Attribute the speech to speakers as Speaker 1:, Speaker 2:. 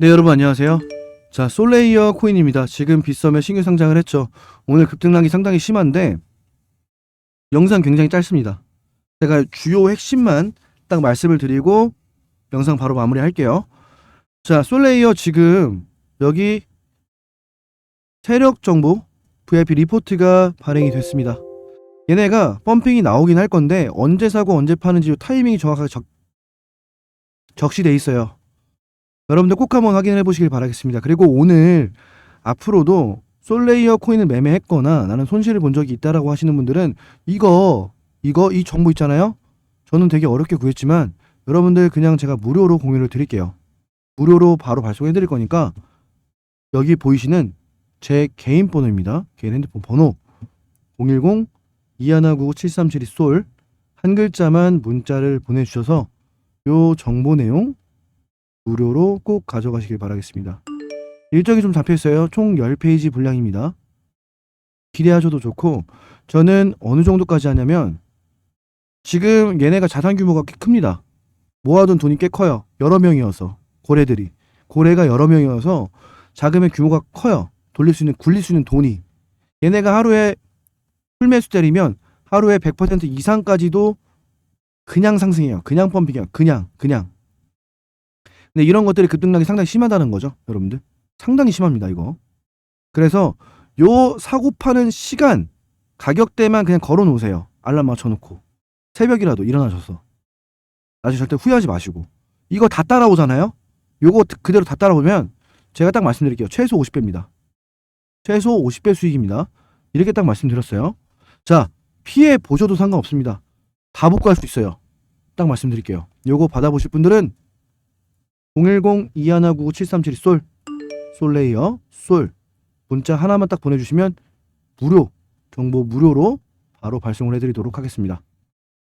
Speaker 1: 네 여러분 안녕하세요. 자 솔레이어 코인입니다. 지금 빗썸에 신규 상장을 했죠. 오늘 급등락이 상당히 심한데 영상 굉장히 짧습니다. 제가 주요 핵심만 딱 말씀을 드리고 영상 바로 마무리 할게요. 자 솔레이어 지금 여기 세력 정보 VIP 리포트가 발행이 됐습니다. 얘네가 펌핑이 나오긴 할 건데 언제 사고 언제 파는지 타이밍이 정확하게 적, 적시돼 있어요. 여러분들 꼭 한번 확인해 보시길 바라겠습니다. 그리고 오늘 앞으로도 솔레이어 코인을 매매했거나 나는 손실을 본 적이 있다라고 하시는 분들은 이거 이거 이 정보 있잖아요. 저는 되게 어렵게 구했지만 여러분들 그냥 제가 무료로 공유를 드릴게요. 무료로 바로 발송해 드릴 거니까 여기 보이시는 제 개인 번호입니다. 개인 핸드폰 번호 010 2199 7372솔 한 글자만 문자를 보내주셔서 요 정보 내용 무료로 꼭 가져가시길 바라겠습니다. 일정이 좀 잡혀 있어요. 총 10페이지 분량입니다. 기대하셔도 좋고 저는 어느 정도까지 하냐면 지금 얘네가 자산 규모가 꽤 큽니다. 모아둔 돈이 꽤 커요. 여러 명이어서 고래들이 고래가 여러 명이어서 자금의 규모가 커요. 돌릴 수 있는 굴릴 수 있는 돈이 얘네가 하루에 풀매수 때리면 하루에 100% 이상까지도 그냥 상승해요. 그냥 펌핑이야. 그냥 그냥 근데 이런 것들이 급등락이 상당히 심하다는 거죠, 여러분들. 상당히 심합니다, 이거. 그래서 요 사고 파는 시간, 가격대만 그냥 걸어 놓으세요. 알람 맞춰 놓고. 새벽이라도 일어나셔서. 나중에 절대 후회하지 마시고. 이거 다 따라오잖아요? 요거 그대로 다 따라오면 제가 딱 말씀드릴게요. 최소 50배입니다. 최소 50배 수익입니다. 이렇게 딱 말씀드렸어요. 자, 피해 보셔도 상관없습니다. 다 복구할 수 있어요. 딱 말씀드릴게요. 요거 받아보실 분들은 010-2199-7372솔 솔레이어 솔 문자 하나만 딱 보내주시면 무료 정보 무료로 바로 발송을 해드리도록 하겠습니다.